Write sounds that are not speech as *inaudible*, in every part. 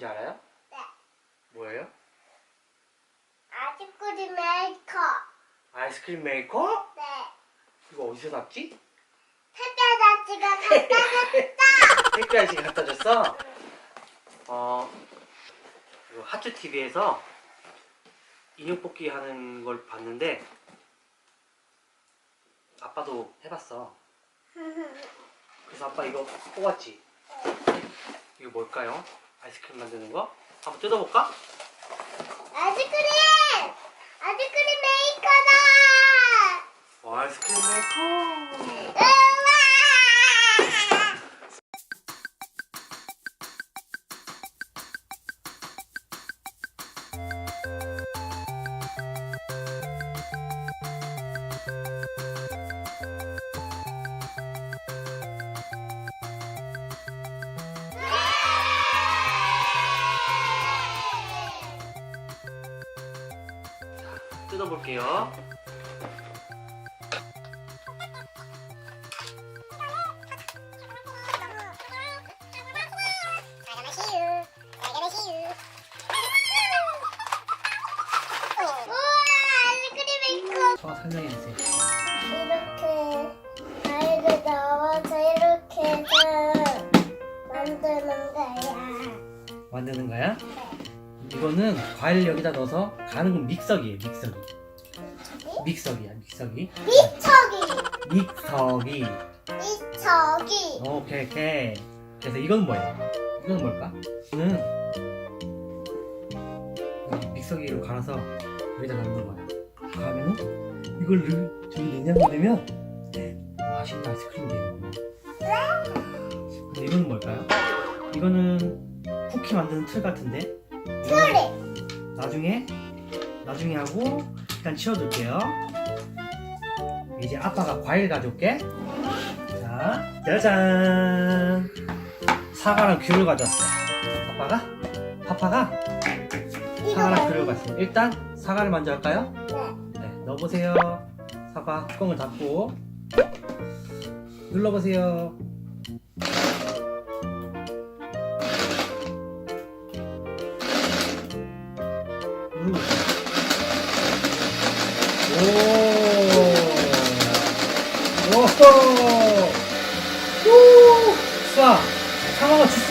뭔지 알아요? 네. 뭐예요? 아이스크림 메이커. 아이스크림 메이커? 네. 이거 어디서 샀지? 택배 아저씨가 *laughs* 갖다 줬다. 택배 아저씨 갖다 줬어? 어, 이거 하츠 TV에서 인형 뽑기 하는 걸 봤는데 아빠도 해봤어. *laughs* 그래서 아빠 이거 뽑았지? 이거 뭘까요? 아이스크림 만드는 거? 한번 뜯어볼까? 아이스크림! 아이스크림 메이커다! 어, 아이스크림 메이커! 우와! 볼게요. 우와, 아이스크림 메이커! 저 설명해주세요. 이렇게 과일을 넣어서 이렇게 해서 만드는 거야. 만드는 거야? 이거는 과일 여기다 넣어서 가는 건 믹서기예요, 믹서기. 믹서기야, 믹서기. 미쳐기! 믹서기. 미쳐기! 오케이, 오케이. 그래서 이건 뭐예요? 이건 뭘까? 이거는 여기 믹서기로 갈아서 여기다 넣는 거야. 그러면은 이걸 넣, 저기 냉장고에 넣으면 맛있는 아이스크림이 되는 거야. 근데 이거는 뭘까요? 이거는 쿠키 만드는 틀 같은데 소리! 나중에 나중에 하고 일단 치워둘게요. 이제 아빠가 과일 가져올게. 자, 짜잔. 사과랑 귤을 가져왔어요. 아빠가 파파가 사과랑 귤을? 가져왔어요. 일단 사과를 먼저 할까요? 네. 네, 넣어보세요. 사과 뚜껑을 닫고 눌러보세요.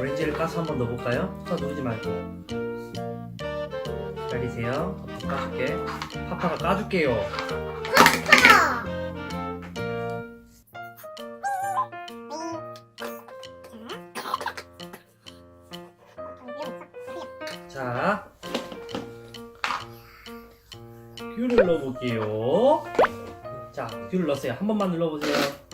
오렌지! 오렌지를 까서 한번 넣어볼까요? 저 누르지 말고. 기다리세요. 까줄게. 파파가 까줄게요. 파파! 자. 귤을 넣어볼게요. 자, 귤을 넣었어요. 한 번만 눌러보세요.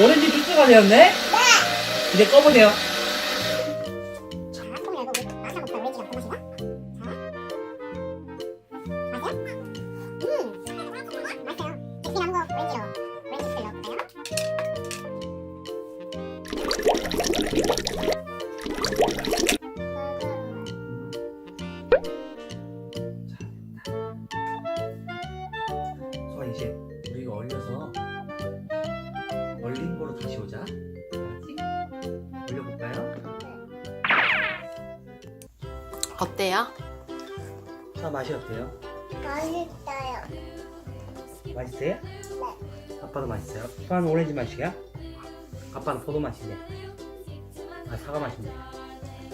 오! 오렌지 주스가 되었네? 이제 꺼보세요. 어때요? 자 맛이 어때요? 맛있어요. 맛있어요? 네. 아빠도 맛있어요. 소아는 오렌지 맛이야? 아빠는 포도 맛이네. 아 사과 맛이네.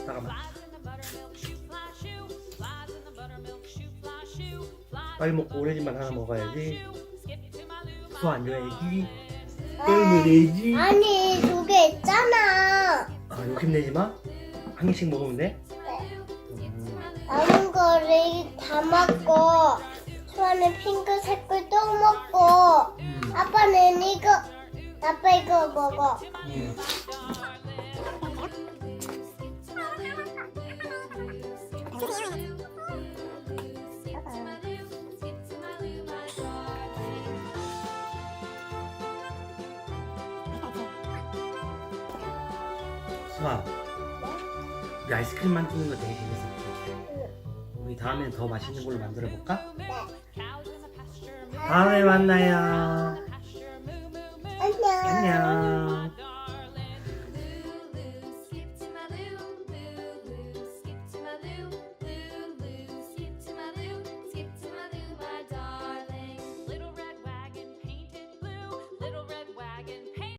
사과 맛. 빨리 먹고 오렌지 맛 하나 먹어야지. 소안 줘야지. 꿀물이지. 아니, 두 개 있잖아. 아 욕심내지 마. 한 개씩 먹으면 돼. 남은 거를 다 먹고 수아는 핑크색 걸또 먹고 음. 아빠는 이거 아빠 이거 먹어. 예. 수아, 우리 아이스크림 만드는 거 되게 재밌어. 우리 다음엔 더 맛있는 걸로 만들어 볼까? 다음에 만나요 안녕. 안녕